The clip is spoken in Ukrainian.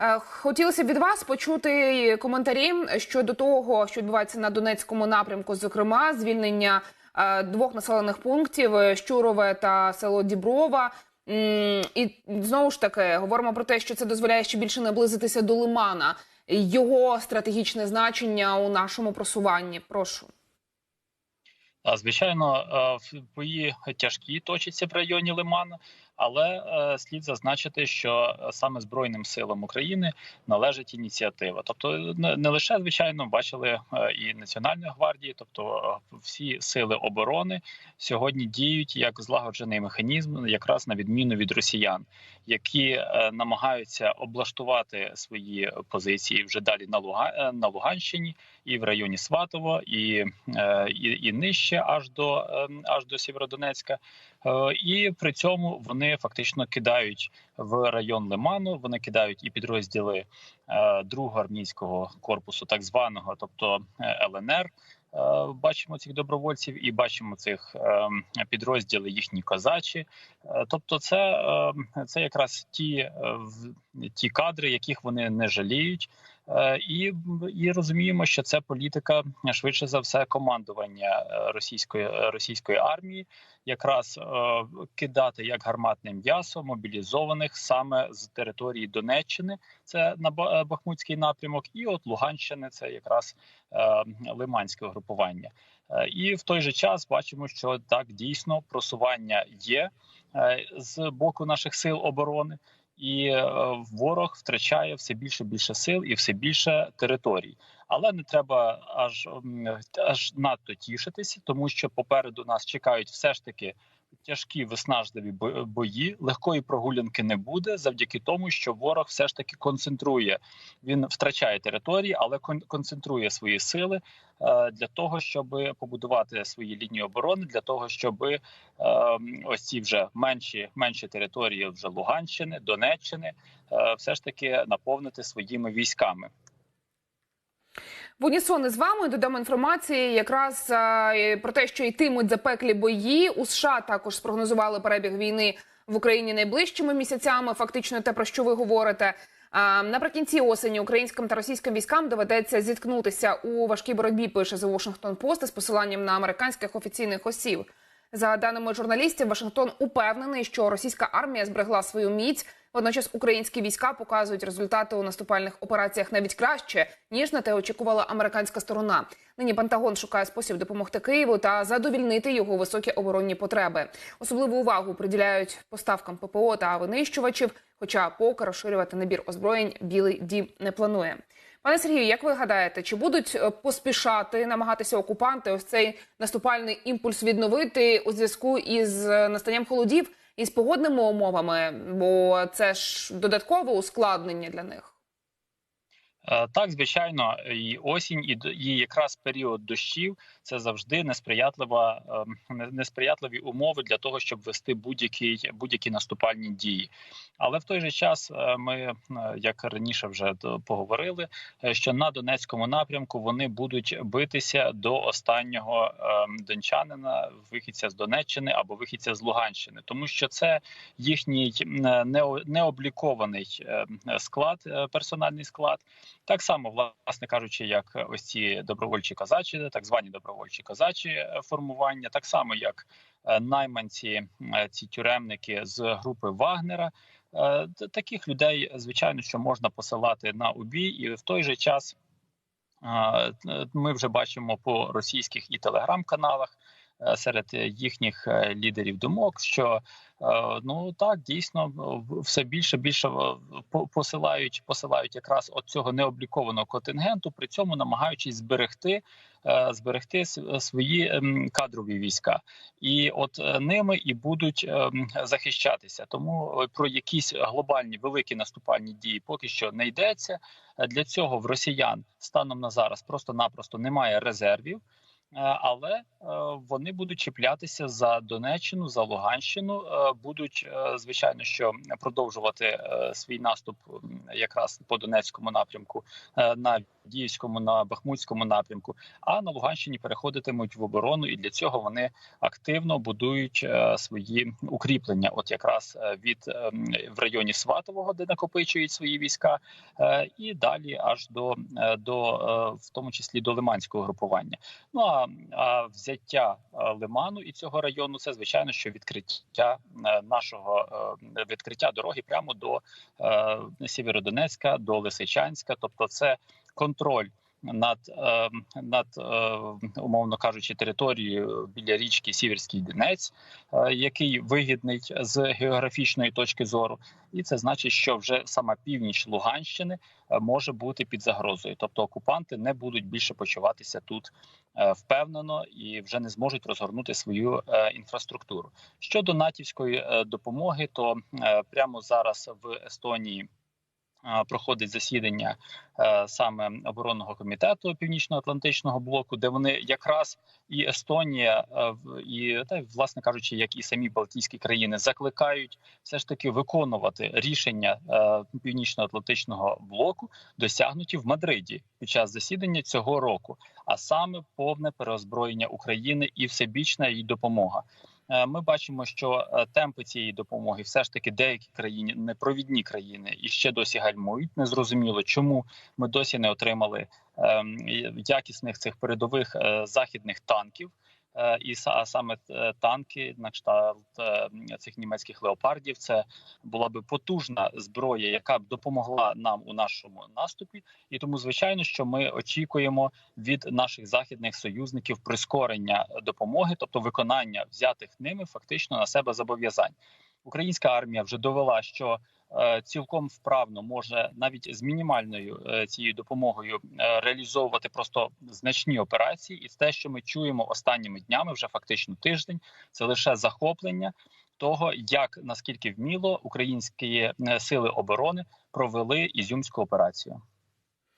Е, Хотілося б від вас почути коментарі щодо того, що відбувається на Донецькому напрямку, зокрема звільнення е, двох населених пунктів е, Щурове та село Діброва. І знову ж таки говоримо про те, що це дозволяє ще більше наблизитися до Лимана. Його стратегічне значення у нашому просуванні. Прошу. Звичайно, бої тяжкі точаться в районі Лимана, але е, слід зазначити, що е, саме Збройним силам України належить ініціатива. Тобто, не не лише звичайно бачили е, і Національної гвардії, тобто е, всі сили оборони сьогодні діють як злагоджений механізм, якраз на відміну від росіян, які е, намагаються облаштувати свої позиції вже далі на Луга е, на Луганщині і в районі Сватово, і, е, і, і нижче аж до е, аж до Сєвєродонецька. Е, І при цьому вони фактично кидають в район Лиману. Вони кидають і підрозділи е, другого армійського корпусу, так званого, тобто е, ЛНР. Е, Бачимо цих добровольців і бачимо цих підрозділи їхні козачі. Тобто, це, це якраз ті, ті кадри, яких вони не жаліють. Е, І, і розуміємо, що це політика е, швидше за все командування е, російської російської армії, якраз кидати як гарматне м'ясо мобілізованих саме з території Донеччини, це на Ба- Бахмутський напрямок, і от Луганщини, це якраз Лиманське групування. Е, І в той же час бачимо, що так дійсно просування є з боку наших сил оборони і е, ворог втрачає все більше більше сил і все більше територій. Але не треба аж аж надто тішитися, тому що попереду нас чекають все ж таки тяжкі виснажливі бо- бої. Легкої прогулянки не буде завдяки тому, що ворог все ж таки концентрує. Він втрачає території, але кон- концентрує свої сили е, для того, щоб побудувати свої лінії оборони, для того, щоб е, ось ці вже менші менші території вже Луганщини, Донеччини, е, все ж таки наповнити своїми військами. В унісон із вами додамо інформації якраз е, про те, що йтимуть запеклі бої. У США також спрогнозували перебіг війни в Україні найближчими місяцями. Фактично, те про що ви говорите. А, Наприкінці осені українським та російським військам доведеться зіткнутися у важкій боротьбі. Пише The Washington Post із посиланням на американських офіційних осіб. За даними журналістів, Вашингтон упевнений, що російська армія зберегла свою міць. Водночас українські війська показують результати у наступальних операціях навіть краще ніж на те очікувала американська сторона. Нині Пентагон шукає спосіб допомогти Києву та задовільнити його високі оборонні потреби. Особливу увагу приділяють поставкам ППО та винищувачів. Хоча поки розширювати набір озброєнь Білий Дім не планує. Пане Сергію, як ви гадаєте, чи будуть е, поспішати намагатися окупанти ось цей наступальний імпульс відновити у зв'язку із е, настанням холодів і з погодними умовами? Бо це ж додаткове ускладнення для них. Е, Так, звичайно, і осінь, і і якраз період дощів це завжди несприятлива ем, не- несприятливі умови для того, щоб вести будь-які будь-які наступальні дії. Але в той же час е, ми, е, як раніше вже поговорили, що на Донецькому напрямку вони будуть битися до останнього ем, дончанина, вихідця з Донеччини або вихідця з Луганщини, тому що це їхній нео- необлікований е, склад, персональний склад. Так само, власне кажучи, як ось ці добровольчі казачі, так звані добровольчі казачі е, формування, так само як е, найманці, е, ці тюремники з групи Вагнера. Е, Таких людей, звичайно, що можна посилати на убій, і в той же час е, е, ми вже бачимо по російських і телеграм-каналах е, серед їхніх е, лідерів думок, що е, ну так дійсно все більше більше е, посилають посилають якраз от цього необлікованого контингенту, при цьому намагаючись зберегти е, зберегти свої кадрові війська, і от е, ними і будуть захищатися. Тому е, про якісь глобальні великі наступальні дії поки що не йдеться. Е, Для цього в росіян станом на зараз просто-напросто немає резервів. Е, але е, вони будуть чіплятися за Донеччину, за Луганщину, е, будуть звичайно, що продовжувати свій наступ якраз по Донецькому напрямку, е, на Діївському, на Бахмутському напрямку. А на Луганщині переходитимуть в оборону, і для цього вони активно будують е, свої укріплення. От якраз е, від в районі Сватового, де накопичують свої війська, і далі аж до, до в тому числі до Лиманського групування. Ну а, а взяття Лиману і цього району це звичайно, що відкриття нашого відкриття дороги прямо до е, Сєвєродонецька, до Лисичанська, тобто це контроль. Над е, над е, умовно кажучи, територією біля річки Сіверський Донець, е, який вигідний з географічної точки зору, і це значить, що вже сама північ Луганщини е, може бути під загрозою, тобто окупанти не будуть більше почуватися тут е, впевнено і вже не зможуть розгорнути свою інфраструктуру. Щодо натівської допомоги, то прямо зараз в Естонії. Проходить засідання е, саме оборонного комітету Північно-Атлантичного блоку, де вони якраз і Естонія, е, і та власне кажучи, як і самі Балтійські країни закликають все ж таки виконувати рішення е, Північно-Атлантичного блоку, досягнуті в Мадриді під час засідання цього року, а саме повне переозброєння України і всебічна їй допомога. Е, Ми бачимо, що е, темпи цієї допомоги все ж таки деякі країни, непровідні країни, і ще досі гальмують. Незрозуміло, чому ми досі не отримали ем, якісних цих передових е, західних танків. І саме е, танки на кшталт е, цих німецьких леопардів, це була би потужна зброя, яка б допомогла нам у нашому наступі. І тому, звичайно, що ми очікуємо від наших західних союзників прискорення допомоги, тобто виконання взятих ними фактично на себе зобов'язань. Українська армія вже довела, що цілком вправно може навіть з мінімальною е, цією допомогою е, реалізовувати просто значні операції, і те, що ми чуємо останніми днями, вже фактично тиждень, це лише захоплення того, як наскільки вміло українські е, сили оборони провели ізюмську операцію.